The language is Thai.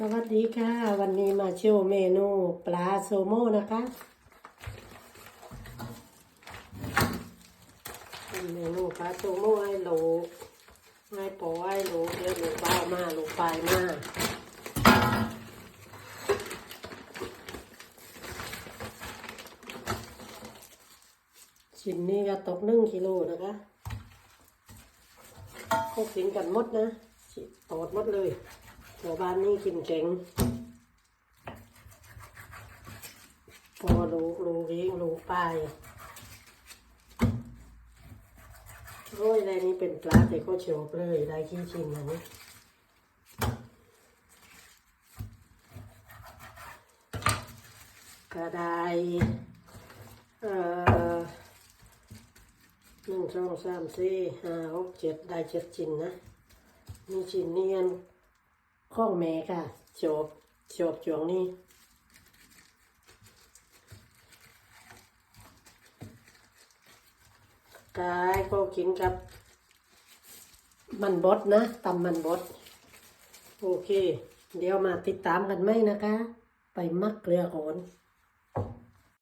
สวัสดีค่ะ วันนี้มาโชว์เมนูปลาโซโม่นะคะเป็นเมนูปลาโซโม่ให้ลูกให้ปอให้ลูเดี๋ยวลูกเป้ามาลูปลายมาชิ้นนี้ก็ตกหนึ่งกิโลนะคะพวกกินกันหมดนะตอดหมดเลย ชาวบ้านนี่กินเก่งพอลูกลูกเองลูกปโอ้ยอะไรนี้เป็นปลาแต่ก็เฉียวเลยได้ขี้ชินอันนี้ก็ไดเอ่อหนึ่งสองสามสี่ห้าหกเจ็ดได้เจ็ดชิ้นนะนี่ชิ้นเนียน ข้องแม่ค่ะจบจบจวงนี้กายก็กินกับ มันบดนะตำมันบด โอเค เดี๋ยวมาติดตามกันไหมนะคะ ไปมักเกลือก่อน